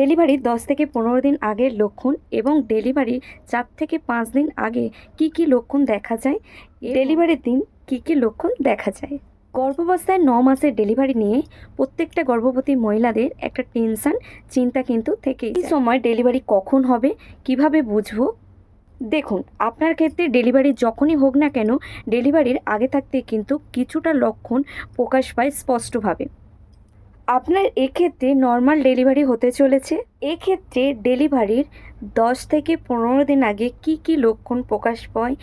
ডেলিভারির দশ থেকে পনেরো দিন আগের লক্ষণ এবং ডেলিভারির চার থেকে পাঁচ দিন আগে কি কি লক্ষণ দেখা যায়? ডেলিভারির দিন কি কি লক্ষণ দেখা যায়? গর্ভাবস্থায় ন মাসের ডেলিভারি নিয়ে প্রত্যেকটা গর্ভবতী মহিলাদের একটা টেনশন, চিন্তা কিন্তু থেকে এই সময় ডেলিভারি কখন হবে? কীভাবে বুঝব? দেখুন, আপনার ক্ষেত্রে ডেলিভারি যখনই হোক না কেন, ডেলিভারির আগে থাকতে কিন্তু কিছুটা লক্ষণ প্রকাশ পায় স্পষ্টভাবে। আপনার এক্ষেত্রে নর্মাল ডেলিভারি হতে চলেছে। এক্ষেত্রে ডেলিভারির দশ থেকে পনেরো দিন আগে কি কি লক্ষণ প্রকাশ পায়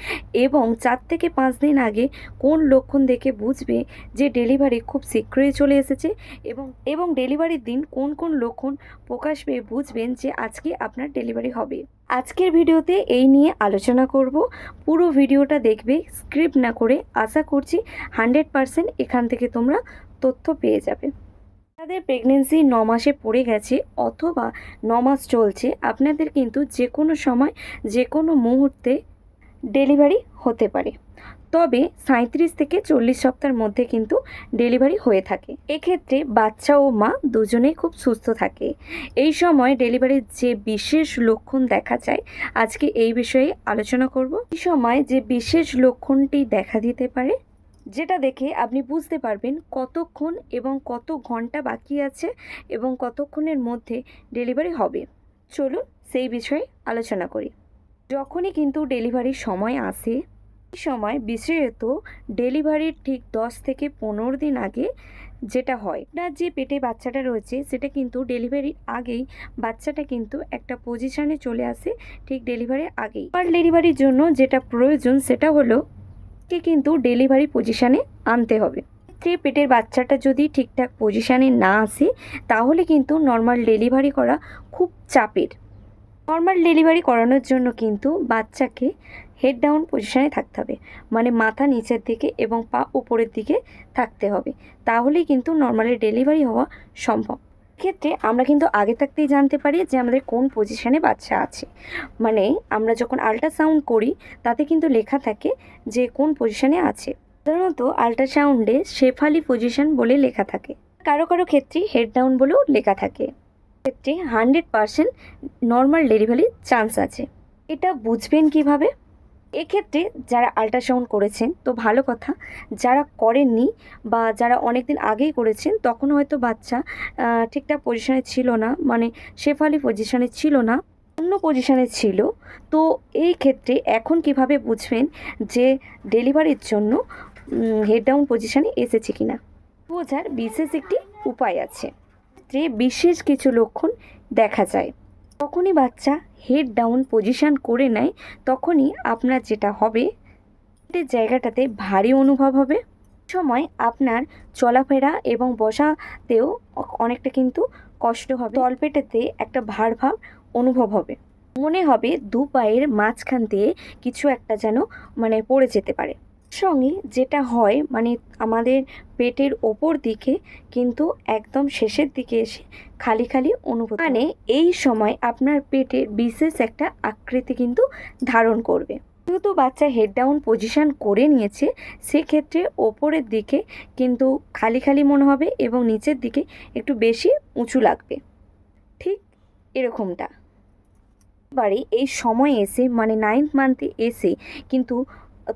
এবং চার থেকে পাঁচ দিন আগে কোন লক্ষণ দেখে বুঝবে যে ডেলিভারি খুব শীঘ্রই চলে এসেছে এবং এবং ডেলিভারির দিন কোন কোন লক্ষণ প্রকাশ পেয়ে বুঝবেন যে আজকে আপনার ডেলিভারি হবে। আজকের ভিডিওতে এই নিয়ে আলোচনা করব। পুরো ভিডিওটা দেখবে স্ক্রিপ্ট না করে আশা করছি হান্ড্রেড পারসেন্ট এখান থেকে তোমরা তথ্য পেয়ে যাবে। যাদের প্রেগনেন্সি ন মাসে পড়ে গেছে অথবা ন মাস চলছে, আপনাদের কিন্তু যে কোনো সময় যে কোনো মুহূর্তে ডেলিভারি হতে পারে। তবে সাঁত্রিশ থেকে চল্লিশ সপ্তাহের মধ্যে কিন্তু ডেলিভারি হয়ে থাকে। এক্ষেত্রে বাচ্চা ও মা দুজনেই খুব সুস্থ থাকে। এই সময় ডেলিভারির যে বিশেষ লক্ষণ দেখা যায়, আজকে এই বিষয়ে আলোচনা করব। এই সময় যে বিশেষ লক্ষণটি দেখা দিতে পারে যেটা দেখে আপনি বুঝতে পারবেন কতক্ষণ এবং কত ঘণ্টা বাকি আছে এবং কতক্ষণের মধ্যে ডেলিভারি হবে। চলুন সেই বিষয়ে আলোচনা করি। যখনই কিন্তু ডেলিভারির সময় আসে এই সময় বিশেষত ডেলিভারির ঠিক দশ থেকে পনেরো দিন আগে যেটা হয় না যে পেটে বাচ্চাটা রয়েছে, সেটা কিন্তু ডেলিভারির আগেই বাচ্চাটা কিন্তু একটা পজিশানে চলে আসে, ঠিক ডেলিভারির আগেই। আর ডেলিভারির জন্য যেটা প্রয়োজন, সেটা হলো কে কিন্তু ডেলিভারি পজিশানে আনতে হবে। যে পেটের বাচ্চাটা যদি ঠিকঠাক পজিশানে না আসে, তাহলে কিন্তু নর্মাল ডেলিভারি করা খুব চাপের। নর্মাল ডেলিভারি করানোর জন্য কিন্তু বাচ্চাকে হেড ডাউন পজিশানে থাকতে হবে। মানে মাথা নিচের দিকে এবং পা উপরের দিকে থাকতে হবে। তাহলেই কিন্তু নর্মালি ডেলিভারি হওয়া সম্ভব। ক্ষেত্রে আমরা কিন্তু আগে থাকতেই জানতে পারি যে আমাদের কোন পজিশানে বাচ্চা আছে। মানে আমরা যখন আল্ট্রাসাউন্ড করি, তাতে কিন্তু লেখা থাকে যে কোন পজিশানে আছে। সাধারণত আল্ট্রাসাউন্ডে শেফালি পজিশন বলে লেখা থাকে। কারও কারও ক্ষেত্রে হেড ডাউন বলেও লেখা থাকে। ক্ষেত্রে হান্ড্রেড পারসেন্ট নর্মাল ডেলিভারির চান্স আছে। এটা বুঝবেন কীভাবে? এক্ষেত্রে যারা আল্ট্রাসাউন্ড করেছেন, তো ভালো কথা, যারা করেননি বা যারা অনেক দিন আগেই করেছেন তখন হয়তো বাচ্চা ঠিকঠাক পজিশানে ছিল না মানে শেফালি পজিশানে ছিল না, অন্য পজিশানে ছিল, তো এই ক্ষেত্রে এখন কীভাবে বুঝবেন যে ডেলিভারির জন্য হেড ডাউন পজিশানে এসেছে কিনা? বোঝার বিশেষ একটি উপায় আছে। যে বিশেষ কিছু লক্ষণ দেখা যায়। যখনই বাচ্চা হেড ডাউন পজিশন করে নেয়, তখনই আপনার যেটা হবে পেটের জায়গাটাতে ভারী অনুভব হবে। সময় আপনার চলাফেরা এবং বসাতেও অনেকটা কিন্তু কষ্ট হবে। তলপেটেতে একটা ভার ভাব অনুভব হবে। মনে হবে দু পায়ের মাঝখান দিয়ে কিছু একটা যেন মানে পড়ে যেতে পারে। সঙ্গে যেটা হয় মানে আমাদের পেটের ওপর দিকে কিন্তু একদম শেষের দিকে এসে খালি খালি অনুভূতি মানে এই সময় আপনার পেটে বিশেষ একটা আকৃতি কিন্তু ধারণ করবে। যেহেতু বাচ্চা হেড ডাউন পজিশন করে নিয়েছে, সেক্ষেত্রে ওপরের দিকে কিন্তু খালি খালি মনে হবে এবং নিচের দিকে একটু বেশি উঁচু লাগবে। ঠিক এরকমটা। বাড়ি এই সময় এসে মানে নাইন্থ মান্থে এসে কিন্তু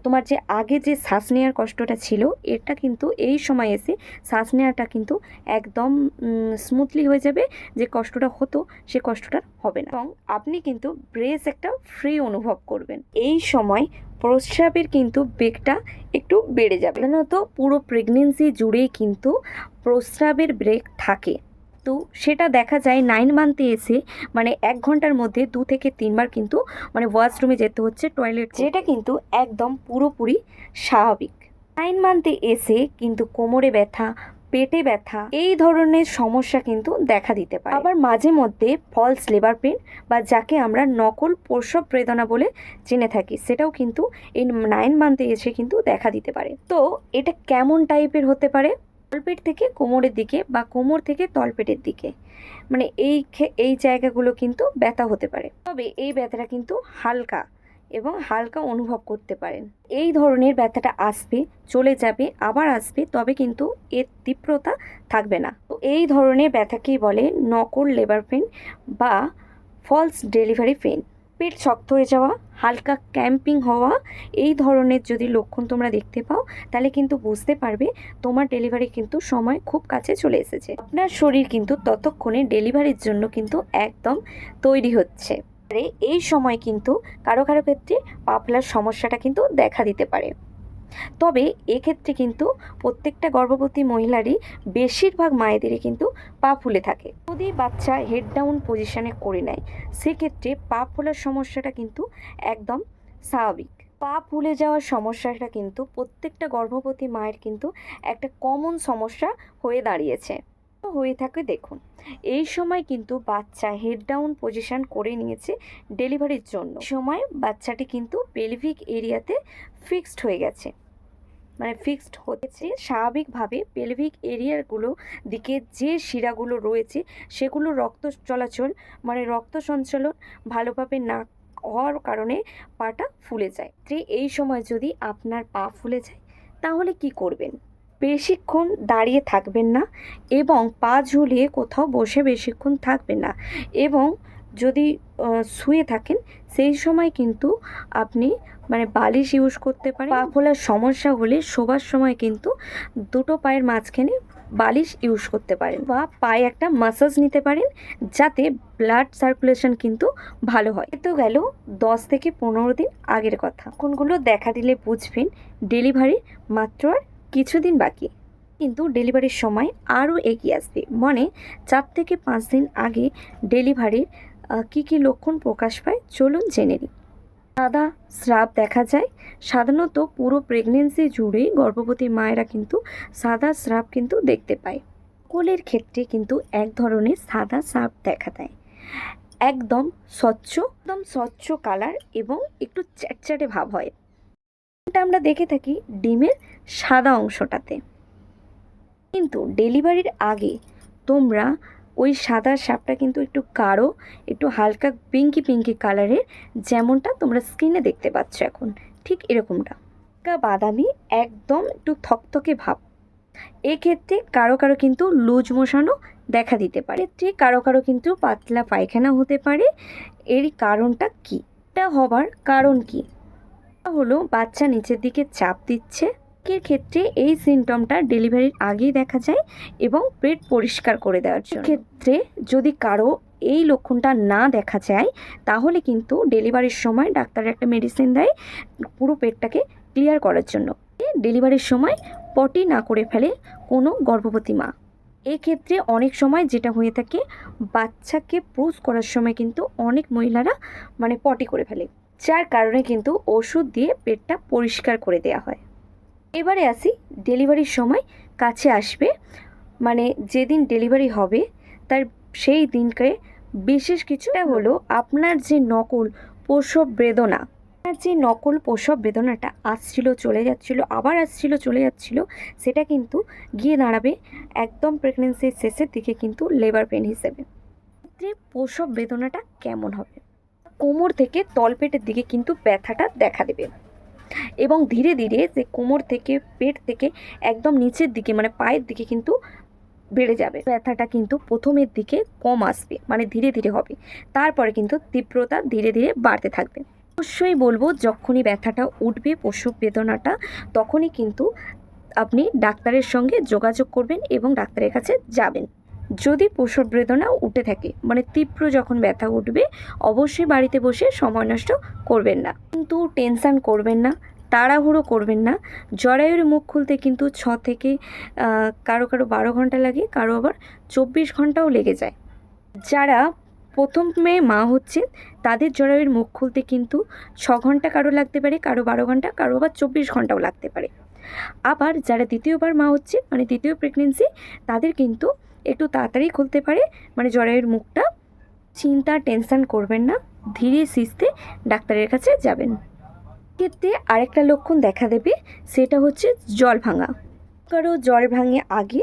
তোমার যে আগে যে শ্বাস নেওয়ার কষ্টটা ছিল, এটা কিন্তু এই সময় এসে শ্বাস নেওয়াটা কিন্তু একদম স্মুথলি হয়ে যাবে। যে কষ্টটা হতো, সে কষ্টটা হবে না। এবং আপনি কিন্তু ব্রেস একটা ফ্রি অনুভব করবেন। এই সময় প্রস্রাবের কিন্তু বেগটা একটু বেড়ে যাবে। সাধারণত পুরো প্রেগনেন্সি জুড়েই কিন্তু প্রস্রাবের ব্রেক থাকে। তো সেটা দেখা যায় নাইন মান্থে এসে মানে এক ঘণ্টার মধ্যে দু থেকে তিনবার কিন্তু মানে ওয়াশরুমে যেতে হচ্ছে টয়লেট যেটা কিন্তু একদম পুরোপুরি স্বাভাবিক। নাইন মান্থে এসে কিন্তু কোমরে ব্যথা, পেটে ব্যথা, এই ধরনের সমস্যা কিন্তু দেখা দিতে পারে। আবার মাঝে মধ্যে ফলস লেবার পেন বা যাকে আমরা নকল প্রসব বেদনা বলে জেনে থাকি, সেটাও কিন্তু এই নাইন মান্থে এসে কিন্তু দেখা দিতে পারে। তো এটা কেমন টাইপের হতে পারে? তলপেট থেকে কোমরের দিকে বা কোমর থেকে তলপেটের দিকে। মানে এই এই জায়গাগুলো কিন্তু ব্যথা হতে পারে। তবে এই ব্যথাটা কিন্তু হালকা এবং হালকা অনুভব করতে পারেন। এই ধরনের ব্যথাটা আসবে, চলে যাবে, আবার আসবে, তবে কিন্তু এর তীব্রতা থাকবে না। তো এই ধরনের ব্যথাকেই বলে নকল লেবার পেন বা ফলস ডেলিভারি পেন। পেট শক্ত হয়ে যাওয়া হালকা ক্যাম্পিং হওয়া, এই ধরনের যদি লক্ষণ তোমরা দেখতে পাও, তাহলে কিন্তু বুঝতে পারবে তোমার ডেলিভারি কিন্তু সময় খুব কাছে চলে এসেছে। আপনার শরীর কিন্তু ততক্ষণে ডেলিভারির জন্য কিন্তু একদম তৈরি হচ্ছে। এই সময় কিন্তু কারও কারও ক্ষেত্রে পাপলার সমস্যাটা কিন্তু দেখা দিতে পারে। তবে এক্ষেত্রে কিন্তু প্রত্যেকটা গর্ভবতী মহিলারই বেশিরভাগ মায়েদেরই কিন্তু পা ফুলে থাকে। যদি বাচ্চা হেড ডাউন পজিশানে করে নেয়, সেক্ষেত্রে পা ফোলার সমস্যাটা কিন্তু একদম স্বাভাবিক। পা ফুলে যাওয়ার সমস্যাটা কিন্তু প্রত্যেকটা গর্ভবতী মায়ের কিন্তু একটা কমন সমস্যা হয়ে দাঁড়িয়েছে। হয়ে থাকে, দেখুন। এই সময় কিন্তু বাচ্চা হেড ডাউন পজিশন করে নিয়েছে ডেলিভারির জন্য। সময় বাচ্চাটি কিন্তু পেলভিক এরিয়াতে ফিক্সড হয়ে গেছে। মানে ফিক্সড হচ্ছে। স্বাভাবিকভাবে পেলভিক এরিয়াগুলো দিকে যে শিরাগুলো রয়েছে, সেগুলো রক্ত চলাচল মানে রক্ত সঞ্চালন ভালোভাবে না হওয়ার কারণে পাটা ফুলে যায়। এই সময় যদি আপনার পা ফুলে যায়, তাহলে কি করবেন? বেশিক্ষণ দাঁড়িয়ে থাকবেন না এবং পা ঝুলিয়ে কোথাও বসে বেশিক্ষণ থাকবেন না। এবং যদি শুয়ে থাকেন, সেই সময় কিন্তু আপনি মানে বালিশ ইউজ করতে পারেন। পা ফোলার সমস্যা হলে শোবার সময় কিন্তু দুটো পায়ের মাঝখানে বালিশ ইউজ করতে পারেন বা পায়ে একটা মাসাজ নিতে পারেন, যাতে ব্লাড সার্কুলেশন কিন্তু ভালো হয়। এ তো গেল দশ থেকে পনেরো দিন আগের কথা। কোনগুলো দেখা দিলে বুঝবেন, ডেলিভারি মাত্র আর কিছুদিন বাকি। কিন্তু ডেলিভারির সময় আরও এগিয়ে আসবে। মানে চার থেকে পাঁচ দিন আগে ডেলিভারির কী কী লক্ষণ প্রকাশ পায় চলুন জেনে নিই। সাদা স্রাব দেখা যায়। সাধারণত পুরো প্রেগনেন্সি জুড়েই গর্ভবতী মায়েরা কিন্তু সাদা স্রাব কিন্তু দেখতে পায়। কোলের ক্ষেত্রে কিন্তু এক ধরনের সাদা স্রাব দেখা দেয়। একদম স্বচ্ছ একদম স্বচ্ছ কালার এবং একটু চ্যাটচ্যাটে ভাব হয়। আমরা দেখে থাকি, ডিমের সাদা অংশটাতে। কিন্তু ডেলিভারির আগে তোমরা ওই সাদা সাপটা কিন্তু একটু কারও একটু হালকা পিঙ্কি পিঙ্কি কালারের যেমনটা তোমরা স্ক্রিনে দেখতে পাচ্ছ এখন। ঠিক এরকমটা। বাদামি, একদম একটু থকথকে ভাব। এক্ষেত্রে কারও কারও কিন্তু লুজ মোশানও দেখা দিতে পারে। এক্ষেত্রে কারও কারও কিন্তু পাতলা পায়খানা হতে পারে। এর কারণটা কী? এটা হবার কারণ কী? হলো, বাচ্চা নিচের দিকে চাপ দিচ্ছে। এর ক্ষেত্রে এই সিমটমটা ডেলিভারির আগেই দেখা যায় এবং পেট পরিষ্কার করে দেওয়ার জন্য। ক্ষেত্রে যদি কারও এই লক্ষণটা না দেখা যায়, তাহলে কিন্তু ডেলিভারির সময় ডাক্তার একটা মেডিসিন দেয়, পুরো পেটটাকে ক্লিয়ার করার জন্য। ডেলিভারির সময় পটি না করে ফেলে কোনো গর্ভবতী মা। এক্ষেত্রে অনেক সময় যেটা হয়ে থাকে, বাচ্চাকে পুষ করার সময় কিন্তু অনেক মহিলারা মানে পটি করে ফেলে। যার কারণে কিন্তু ওষুধ দিয়ে পেটটা পরিষ্কার করে দেওয়া হয়। এবারে আসি ডেলিভারির সময় কাছে আসবে। মানে যেদিন ডেলিভারি হবে, তার সেই দিনকে বিশেষ কিছুটা হলো আপনার যে নকল প্রসব বেদনা, আপনার যে নকল প্রসব বেদনাটা আসছিল, চলে যাচ্ছিল, আবার আসছিল, চলে যাচ্ছিল, সেটা কিন্তু গিয়ে দাঁড়াবে একদম প্রেগনেন্সির শেষের দিকে কিন্তু লেবার পেন হিসেবে। প্রসব বেদনাটা কেমন হবে? কোমর থেকে তলপেটের দিকে কিন্তু ব্যথাটা দেখা দেবে। এবং ধীরে ধীরে যে কোমর থেকে পেট থেকে একদম নিচের দিকে মানে পায়ের দিকে কিন্তু বেড়ে যাবে। ব্যথাটা কিন্তু প্রথমের দিকে কম আসবে মানে ধীরে ধীরে হবে। তারপরে কিন্তু তীব্রতা ধীরে ধীরে বাড়তে থাকবে। অবশ্যই বলব, যখনই ব্যথাটা উঠবে প্রসব বেদনাটা, তখনই কিন্তু আপনি ডাক্তারের সঙ্গে যোগাযোগ করবেন এবং ডাক্তারের কাছে যাবেন। যদি প্রসব বেদনা উঠে থাকে মানে তীব্র যখন ব্যথা উঠবে, অবশ্যই বাড়িতে বসে সময় নষ্ট করবেন না। কিন্তু টেনশান করবেন না, তাড়াহুড়ো করবেন না। জরায়ুর মুখ খুলতে কিন্তু ছ থেকে কারও কারও বারো ঘণ্টা লাগে, কারও আবার চব্বিশ ঘন্টাও লেগে যায়। যারা প্রথম মেয়ে মা হচ্ছে তাদের জরায়ুর মুখ খুলতে কিন্তু ছ ঘণ্টা কারও লাগতে পারে, কারও বারো ঘণ্টা, কারও আবার চব্বিশ ঘন্টাও লাগতে পারে। আবার যারা দ্বিতীয়বার মা হচ্ছে মানে দ্বিতীয় প্রেগনেন্সি তাদের কিন্তু একটু তাড়াতাড়ি খুলতে পারে। মানে জরায়ুর মুখটা চিন্তা, টেনশন করবেন না। ধীরে সিস্তে ডাক্তারের কাছে যাবেন। ক্ষেত্রে আরেকটা লক্ষণ দেখা দেবে, সেটা হচ্ছে জল ভাঙা। কারও জল ভাঙে আগে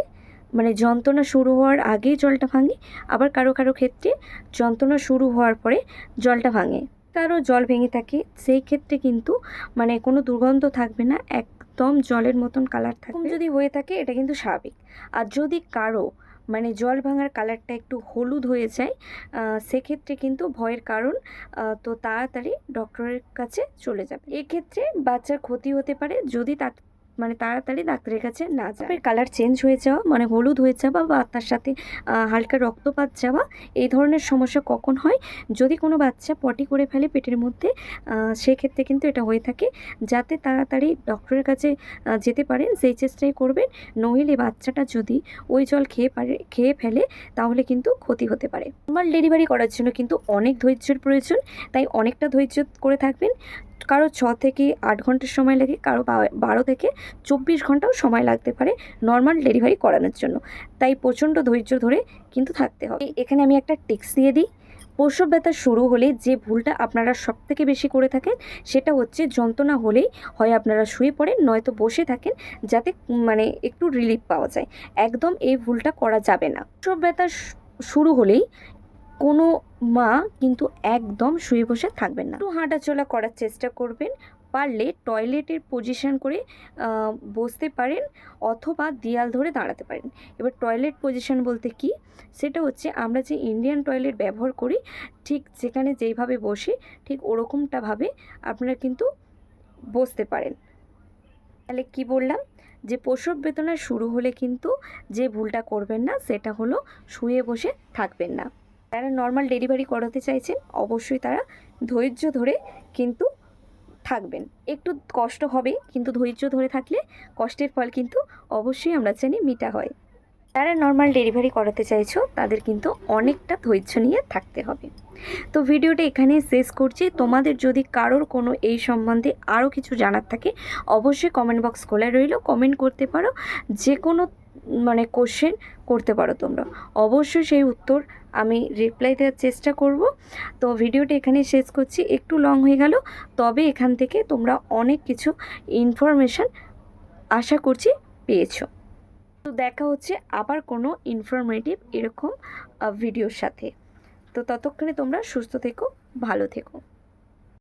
মানে যন্ত্রণা শুরু হওয়ার আগেই জলটা ভাঙে, আবার কারও কারও ক্ষেত্রে যন্ত্রণা শুরু হওয়ার পরে জলটা ভাঙে। তারও জল ভেঙে থাকে, সেই ক্ষেত্রে কিন্তু মানে কোনো দুর্গন্ধ থাকবে না, একদম জলের মতন কালার থাকবে। যদি হয়ে থাকে, এটা কিন্তু স্বাভাবিক। আর যদি কারও মানে জল ভাঙার কালারটা একটু হলুদ হয়ে যায় সেক্ষেত্রে কিন্তু ভয়ের কারণ তো তাড়াতাড়ি ডক্টরের কাছে চলে যাবে। এক্ষেত্রে বাচ্চার ক্ষতি হতে পারে যদি তার মানে তাড়াতাড়ি ডাক্তারের কাছে না যায়। কালার চেঞ্জ হয়ে যাওয়া মানে হলুদ হয়ে যাওয়া বা তার সাথে হালকা রক্তপাত যাওয়া, এই ধরনের সমস্যা কখন হয়? যদি কোনো বাচ্চা পটি করে ফেলে পেটের মধ্যে সেক্ষেত্রে কিন্তু এটা হয়ে থাকে। যাতে তাড়াতাড়ি ডক্টরের কাছে যেতে পারেন সেই চেষ্টাই করবেন, নইলে বাচ্চাটা যদি ওই জল খেয়ে পারে, খেয়ে ফেলে, তাহলে কিন্তু ক্ষতি হতে পারে। নর্মাল ডেলিভারি করার জন্য কিন্তু অনেক ধৈর্যের প্রয়োজন, তাই অনেকটা ধৈর্য করে থাকবেন। কারও ছ থেকে আট ঘণ্টার সময় লাগে, কারও বারো থেকে চব্বিশ ঘন্টাও সময় লাগতে পারে নর্মাল ডেলিভারি করানোর জন্য। তাই প্রচণ্ড ধৈর্য ধরে কিন্তু থাকতে হবে। এখানে আমি একটা টিক্স দিয়ে দিই। প্রসব ব্যথা শুরু হলে যে ভুলটা আপনারা সব থেকে বেশি করে থাকেন, সেটা হচ্ছে যন্ত্রণা হলেই হয় আপনারা শুয়ে পড়েন, নয়তো বসে থাকেন, যাতে মানে একটু রিলিফ পাওয়া যায়। একদম এই ভুলটা করা যাবে না। প্রসব ব্যথা শুরু হলেই কোনো মা কিন্তু একদম শুয়ে বসে থাকবেন না। একটু হাঁটাচলা করার চেষ্টা করবেন, পারলে টয়লেটের পজিশন করে বসতে পারেন অথবা দেয়াল ধরে দাঁড়াতে পারেন। এবার টয়লেট পজিশন বলতে কি? সেটা হচ্ছে আমরা যে ইন্ডিয়ান টয়লেট ব্যবহার করি, ঠিক যেখানে যেইভাবে বসি, ঠিক ওরকমটাভাবে আপনারা কিন্তু বসতে পারেন। তাহলে কি বললাম? যে প্রসব বেদনা শুরু হলে কিন্তু যে ভুলটা করবেন না, সেটা হলো শুয়ে বসে থাকবেন না। যারা নর্মাল ডেলিভারি করাতে চাইছেন, অবশ্যই তারা ধৈর্য ধরে কিন্তু থাকবেন। একটু কষ্ট হবে, কিন্তু ধৈর্য ধরে থাকলে কষ্টের ফল কিন্তু অবশ্যই আমরা জানি মিটা হয়। যারা নর্মাল ডেলিভারি করাতে চাইছো, তাদের কিন্তু অনেকটা ধৈর্য নিয়ে থাকতে হবে। তো ভিডিওটা এখানেই শেষ করছি। তোমাদের যদি কারোর কোনো এই সম্বন্ধে আরও কিছু জানার থাকে, অবশ্যই কমেন্ট বক্স খোলা রইল। কমেন্ট করতে পারো যে কোনো মানে কোশ্চেন করতে পারো তোমরা। অবশ্যই সেই উত্তর আমি রিপ্লাই দেওয়ার চেষ্টা করব। তো ভিডিওটি এখানে শেষ করছি। একটু লং হয়ে গেল। তবে এখান থেকে তোমরা অনেক কিছু ইনফরমেশান আশা করছি পেয়েছ। তো দেখা হচ্ছে আবার কোনো ইনফরমেটিভ এরকম ভিডিওর সাথে। তো ততক্ষণে তোমরা সুস্থ থেকো, ভালো থেকো।